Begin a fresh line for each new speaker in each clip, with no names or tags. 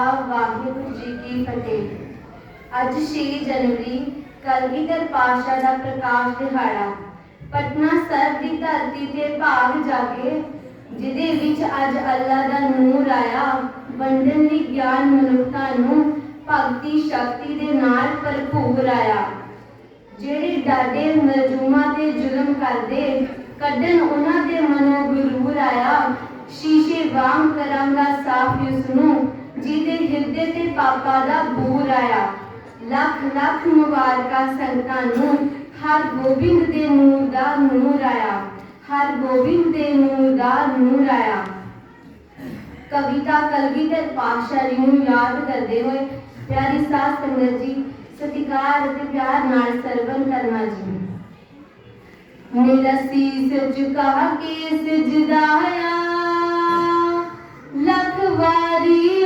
ਵਾਹਿਗੁਰੂ ਜੀ ਕੀ ਫਤਿਹ। ਅੱਜ 6 ਜਨਵਰੀ, ਕਲਗੀਧਰ ਪਾਤਸ਼ਾਹ ਦਾ ਪ੍ਰਕਾਸ਼ ਦਿਹਾੜਾ। ਪਟਨਾ ਸਾਹਿਬ ਦੀ ਧਰਤੀ ਤੇ ਭਾਗ ਜਾਗੇ, ਜਿਹਦੇ ਵਿੱਚ ਅੱਜ ਅੱਲਾ ਦਾ ਨੂਰ ਆਇਆ। ਵੰਡਣ ਲਈ ਗਿਆਨ ਮਨੁੱਖਤਾ ਨੂੰ ਭਗਤੀ ਸ਼ਕਤੀ ਦੇ ਨਾਲ ਭਰਪੂਰ ਆਇਆ। ਜਿਹੜੇ ਡਾਡੇ ਮਰਜੂਮਾਂ ਤੇ ਜ਼ੁਲਮ ਕਰਦੇ, ਕੱਢਣ ਉਹਨਾਂ ਦੇ ਮਨੋਂ ਗੁਰੂਰ ਆਇਆ। ਸ਼ੀਸ਼ੇ ਵਾਂਗ ਕਰਾਂਗਾ ਸਾਫ਼ ਉਸ ਨੂੰ ਪਾਪਾ ਦਾ ਬੂਰ ਆਇਆ। ਲੱਖ ਲੱਖ ਮੁਬਾਰਕਾਂ ਸੰਗਤਾਂ ਨੂੰ ਹਰ ਗੋਬਿੰਦ ਦੇ ਨੂਰ ਦਾ ਨੂਰ ਆਇਆ। ਹਰ ਗੋਬਿੰਦ ਦੇ ਨੂਰ ਦਾ ਨੂਰ ਆਇਆ। ਕਵਿਤਾ ਕਲਗੀਧਰ ਪਾਤਸ਼ਾਹ ਜੀ ਨੂੰ ਯਾਦ ਕਰਦੇ ਹੋਏ ਪਿਆਰੀ ਸਾਧ ਸੰਗਤ ਜੀ, ਸਤਿਕਾਰ ਅਤੇ ਪਿਆਰ ਨਾਲ ਸਰਵਨ ਕਰਨਾ ਜੀ। ਮੇਰਾ ਸੀਸ ਝੁਕਾ ਕੇ ਸਜਦਾਇਆ ਲੱਖ ਵਾਰੀ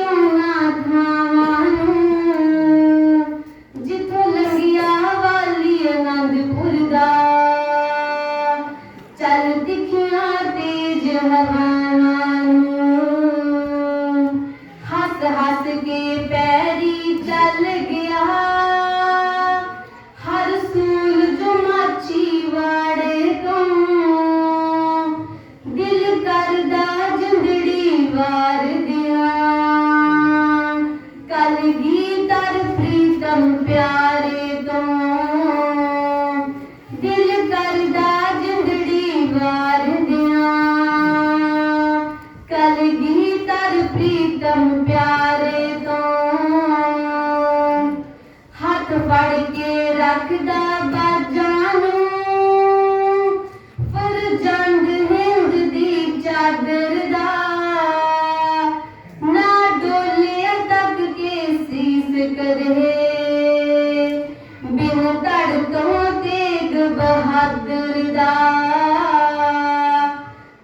ਬਹਾਦਰ ਦਾ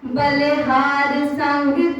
ਬਲਿਹਾਰ ਸੰਗ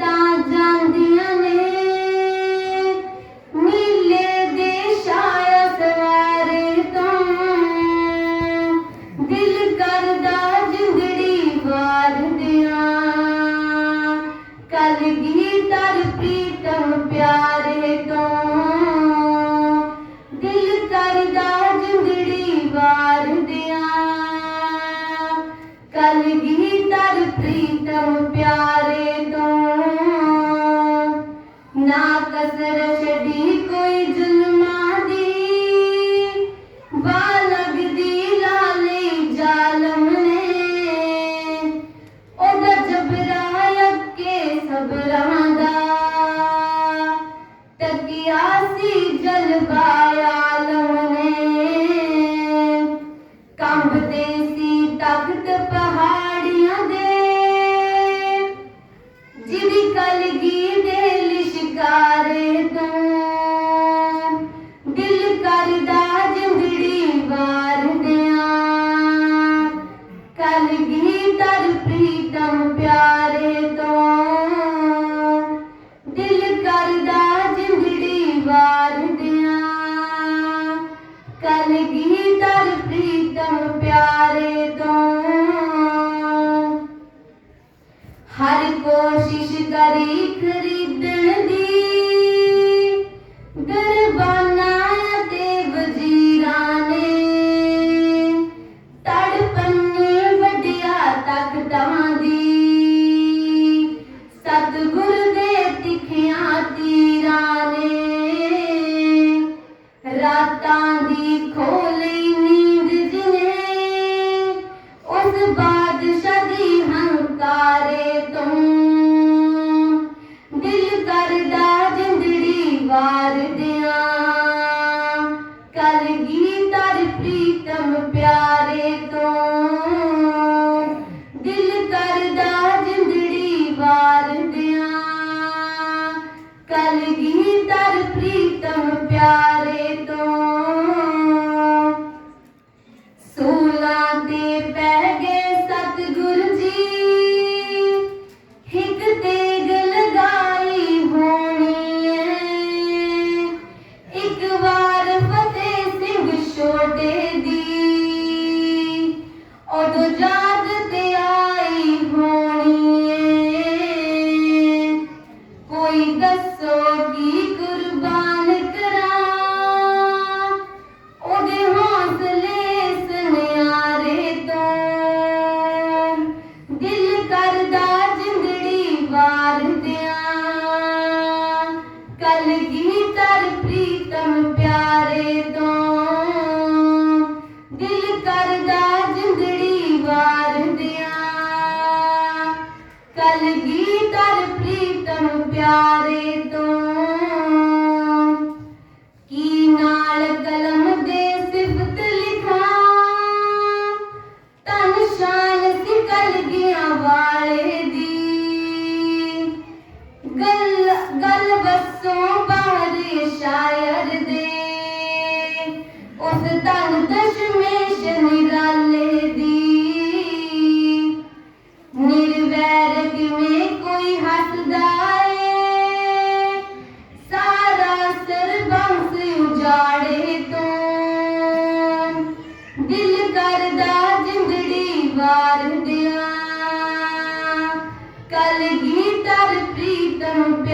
ਕੰਬਦੇ ਸੀ ਤਖਤ ਪਹਾੜ ਹੰਕਾਰੇ ਤੋਂ। ਦਿਲ ਕਰਦਾ ਜਿੰਦੜੀ ਵਾਰ ਦਿਆਂ। ਕਲਗੀ ਤਰ ਪ੍ਰੀਤਮ ਪਿਆਰੇ ਤੋਂ। ਕੋਈ ਦੱਸੋ ਕੀ ਕੁਰਬਾਨੀ राधे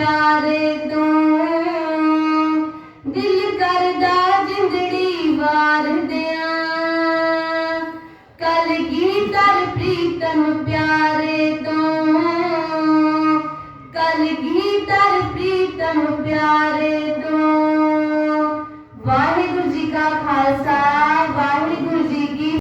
ਪਿਆਰੇ ਤੋਂ ਦਿਲ ਕਰਦਾ ਜਿੰਦੜੀ ਵਾਰ ਦਿਆਂ। ਕਲ ਗੀਤਰ ਪ੍ਰੀਤਮ ਪਿਆਰੇ ਤੋਂ ਕਲ ਗੀਤਰ ਪ੍ਰੀਤਮ ਪਿਆਰੇ ਤੋਂ ਵਾਹਿਗੁਰੂ ਜੀ ਕਾ ਖਾਲਸਾ